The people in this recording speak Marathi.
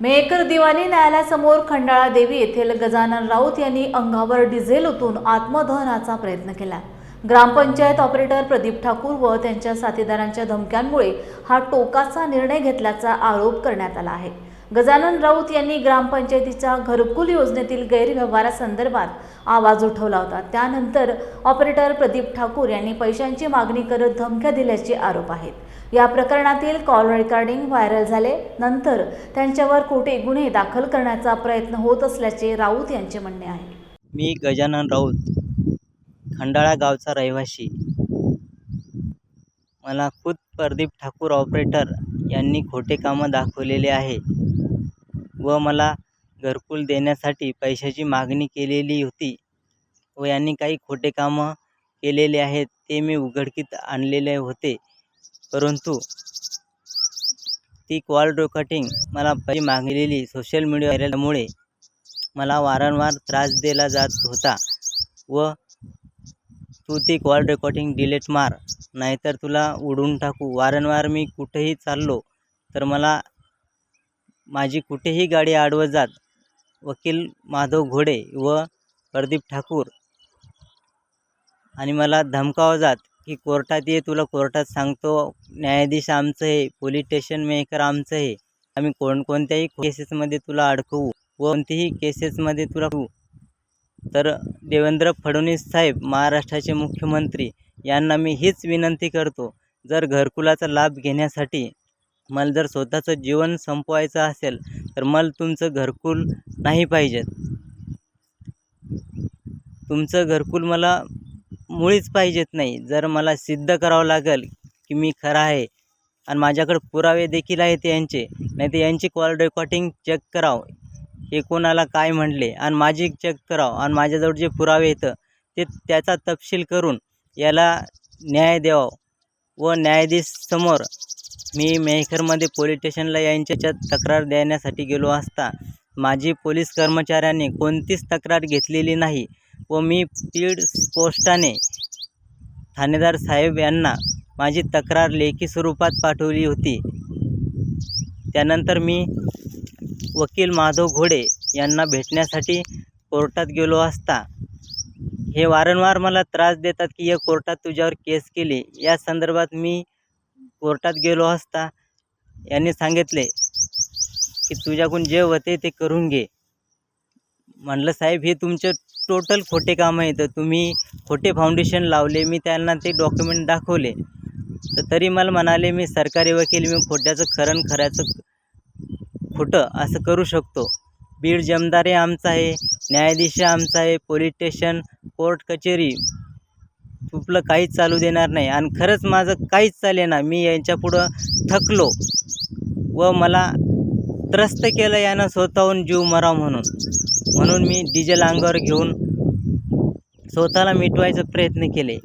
मेहकर दिवाणी न्यायालयासमोर खंडाळा देवी येथील गजानन राऊत यांनी अंगावर डिझेल ओतून आत्मदहनाचा प्रयत्न केला. ग्रामपंचायत ऑपरेटर प्रदीप ठाकूर व त्यांच्या साथीदारांच्या धमक्यांमुळे हा टोकाचा निर्णय घेतल्याचा आरोप करण्यात आला आहे. गजानन राऊत यांनी ग्रामपंचायतीच्या घरकुल योजनेतील गैरव्यवहारासंदर्भात आवाज उठवला होता. त्यानंतर ऑपरेटर प्रदीप ठाकूर यांनी पैशांची मागणी करत धमक्या दिल्याचे आरोप आहेत. या प्रकरणातील कॉल रेकॉर्डिंग व्हायरल झाले. नंतर त्यांच्यावर खोटे गुन्हे दाखल करण्याचा प्रयत्न होत असल्याचे राऊत यांचे म्हणणे आहे. मी गजानन राऊत खंडाळा गावचा रहिवासी मला खुद प्रदीप ठाकूर ऑपरेटर यांनी खोटे कामं दाखवलेले आहे. व मला घरकुल देण्यासाठी पैशाची मागणी केलेली होती व यांनी काही खोटे कामं केलेले आहेत ते मी उघडकीत आणलेले होते. परंतु ती कॉल रेकॉर्डिंग मला पैसे मागलेली सोशल मीडिया व्हायरलमुळे मला वारंवार त्रास दिला जात होता व तू ती कॉल रेकॉर्डिंग डिलीट मार नाहीतर तुला उडवून टाकू. वारंवार मी कुठेही चाललो तर मला माझी कुठेही गाडी आडवत जात वकील माधव घोडे व प्रदीप ठाकूर. आणि मला धमकावं जात की कोर्टात ये तुला कोर्टात सांगतो न्यायाधीश आमचं आहे पोलीस स्टेशन मेकर आमचं आहे आम्ही कोण कोणत्याही केसेसमध्ये तुला अडकवू व कोणतीही केसेसमध्ये तुला तर देवेंद्र फडणवीस साहेब महाराष्ट्राचे मुख्यमंत्री यांना मी हीच विनंती करतो जर घरकुलाचा लाभ घेण्यासाठी मला जर स्वतःचं जीवन संपवायचं असेल तर मला तुमचं घरकुल नाही पाहिजेत. तुमचं घरकुल मला मुळीच पाहिजेत नाही. जर मला सिद्ध करावं लागेल की मी खरा आहे आणि माझ्याकडे पुरावे देखील आहेत यांचे नाही तर यांची कॉल रेकॉर्डिंग चेक करावं. हे कोणाला काय म्हणले आणि माझी चेक करावं आणि माझ्याजवळ जे पुरावे येतं ते त्याचा तपशील करून याला न्याय द्यावा व न्यायाधीश समोर मी मेहकरमध्ये पोलीस स्टेशनला यांच्याच्यात तक्रार देण्यासाठी गेलो असता माझी पोलीस कर्मचाऱ्याने कोणतीच तक्रार घेतलेली नाही व मी पीड पोस्टाने ठाणेदार साहेब यांना माझी तक्रार लेखी स्वरूपात पाठवली होती. त्यानंतर मी वकील माधव घोडे यांना भेटण्यासाठी कोर्टात गेलो असता. हे वारंवार मला त्रास देतात की या कोर्टात तुझ्यावर केस केली. या संदर्भात मी कोर्टात गेलो असता यांनी सांगितले की तुझ्याकडून जे होते ते करून घे. म्हणलं साहेब हे तुमचं टोटल खोटे काम आहे तर तुम्ही खोटे फाउंडेशन लावले. मी त्यांना ते डॉक्युमेंट दाखवले. तर तरी मला म्हणाले मी सरकारी वकील मी खोट्याचं खरण खऱ्याचं खोटं असं करू शकतो. बीड जमदारे आमचा आहे न्यायाधीश आमचा आहे पोलीस स्टेशन कोर्ट कचेरी तुपलं काहीच चालू देणार नाही. आणि खरंच माझं काहीच चालेना मी यांच्यापुढं थकलो व मला त्रस्त केलं यानं स्वतःहून जीव मराव म्हणून. म्हणून मी डिझेल अंगावर घेऊन स्वतःला मिटवायचा प्रयत्न केले.